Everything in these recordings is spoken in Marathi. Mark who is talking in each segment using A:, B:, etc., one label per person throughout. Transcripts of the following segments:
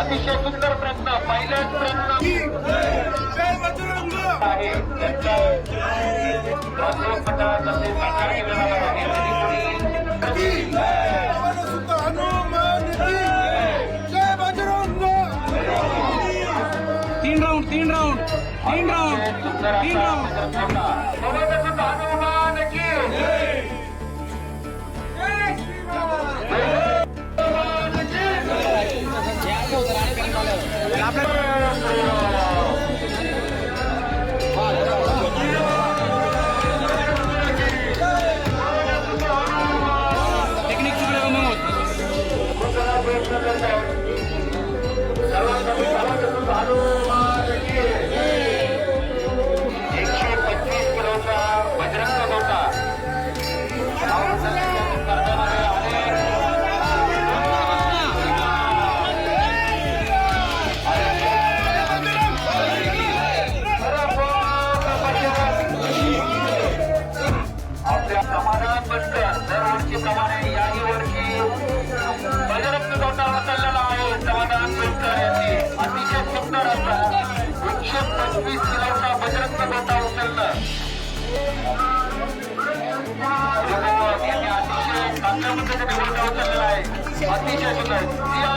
A: अतिशय सुंदर प्रयत्न पहिल्याच प्रयत्न आहे
B: तीन राऊंड तीन राऊंड तीन राऊंड तीन राऊंड
A: আপনার अतिशय चांगल्या पद्धतीने तोटा उचललेला आहे अतिशय सुंदर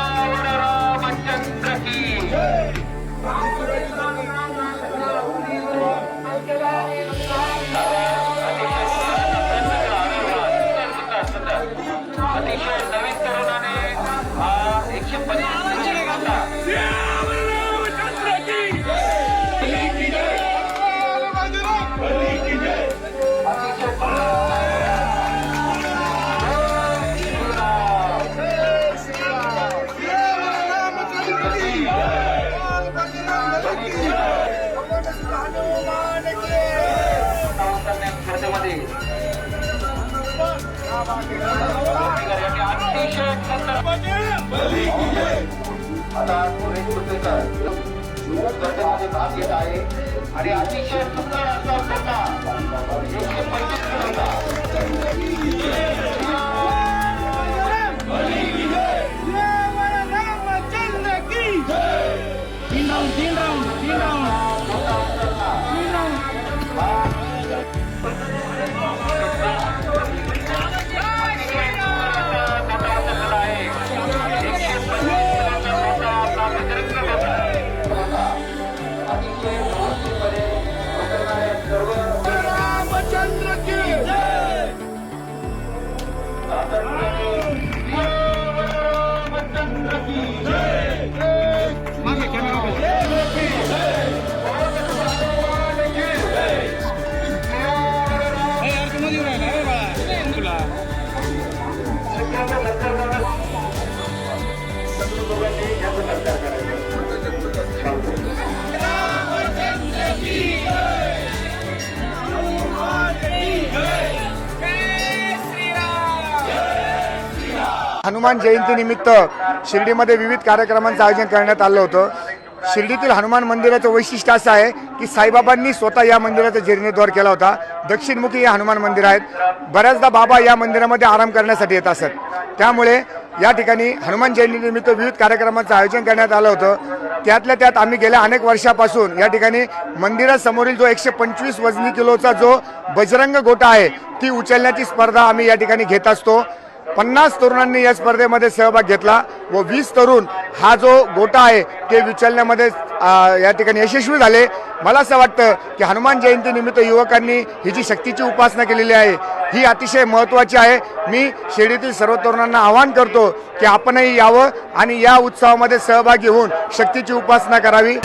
A: अतिशय आता सुरेश कुर्तेकर स्पर्धेमध्ये भाग घेत आहे. आणि अतिशय सुंदर असा होता एकशे पंचवीस
C: हनुमान जयंतीनिमित्त शिर्डीमध्ये विविध कार्यक्रमांचं आयोजन करण्यात आलं होतं. शिर्डीतील हनुमान मंदिराचं वैशिष्ट्य असं आहे की साईबाबांनी स्वतः या मंदिराचा जीर्णोद्धार केला होता. दक्षिणमुखी हे हनुमान मंदिर आहेत. बऱ्याचदा बाबा या मंदिरामध्ये आराम करण्यासाठी येत असत. त्यामुळे या ठिकाणी हनुमान जयंतीनिमित्त विविध कार्यक्रमांचं आयोजन करण्यात आलं होतं. त्यातल्या त्यात आम्ही गेल्या अनेक वर्षापासून या ठिकाणी मंदिरासमोरील जो एकशे पंचवीस वजनी किलोचा जो बजरंग गोटा आहे ती उचलण्याची स्पर्धा आम्ही या ठिकाणी घेत असतो. पन्नास तरुणांनी या स्पर्धेमध्ये सहभाग घेतला व वीस तरुण हा जो गोटा आहे ते विचलण्यामध्ये या ठिकाणी यशस्वी झाले. मला असं वाटतं की हनुमान जयंती निमित्त युवकांनी ही जी शक्तीची उपासना केलेली आहे ही अतिशय महत्त्वाची आहे. मी शिर्डीतील सर्व तरुणांना आवाहन करतो की आपणही यावं आणि या उत्सवामध्ये सहभागी होऊन शक्तीची उपासना करावी.